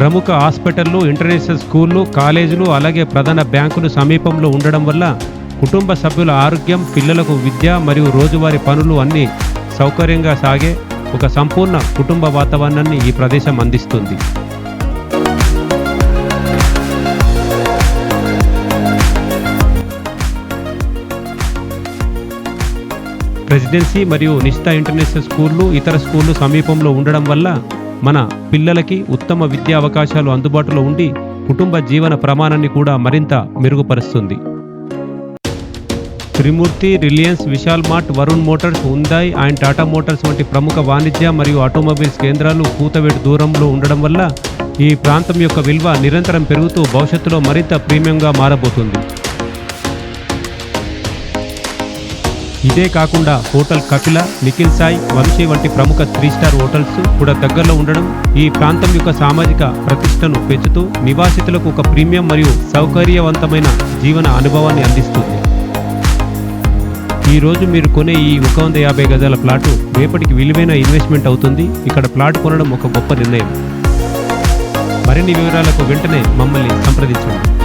ప్రముఖ హాస్పిటల్లు ఇంటర్నేషనల్ స్కూళ్ళు కాలేజీలు అలాగే ప్రధాన బ్యాంకులు సమీపంలో ఉండడం వల్ల కుటుంబ సభ్యుల ఆరోగ్యం పిల్లలకు విద్య మరియు రోజువారీ పనులు అన్నీ సౌకర్యంగా సాగే ఒక సంపూర్ణ కుటుంబ వాతావరణాన్ని ఈ ప్రదేశం అందిస్తుంది. ప్రెసిడెన్సీ మరియు నిష్ఠా ఇంటర్నేషనల్ స్కూళ్ళు ఇతర స్కూళ్ళు సమీపంలో ఉండడం వల్ల మన పిల్లలకి ఉత్తమ విద్యా అవకాశాలు అందుబాటులో ఉండి కుటుంబ జీవన ప్రమాణాన్ని కూడా మరింత మెరుగుపరుస్తుంది. Trimurti Reliance Vishal Mart Varun Motors Hyundai and Tata Motors వంటి ప్రముఖ వాణిజ్య మరియు ఆటోమొబైల్స్ కేంద్రాలు కూతవేటు దూరంలో ఉండడం వల్ల ఈ ప్రాంతం యొక్క విలువ నిరంతరం పెరుగుతూ భవిష్యత్తులో మరింత ప్రీమియంగా మారబోతుంది. ఇదే కాకుండా హోటల్ కపిల నిఖిల్ సాయి వంశీ వంటి ప్రముఖ త్రీ స్టార్ హోటల్స్ కూడా దగ్గరలో ఉండడం ఈ ప్రాంతం యొక్క సామాజిక ప్రతిష్టను పెంచుతూ నివాసితులకు ఒక ప్రీమియం మరియు సౌకర్యవంతమైన జీవన అనుభవాన్ని అందిస్తుంది. ఈ రోజు మీరు కొనే ఈ ఒక వంద యాభై గజాల ప్లాటు రేపటికి విలువైన ఇన్వెస్ట్మెంట్ అవుతుంది. ఇక్కడ ప్లాట్ కొనడం ఒక గొప్ప నిర్ణయం. మరిన్ని వివరాలకు వెంటనే మమ్మల్ని సంప్రదించండి.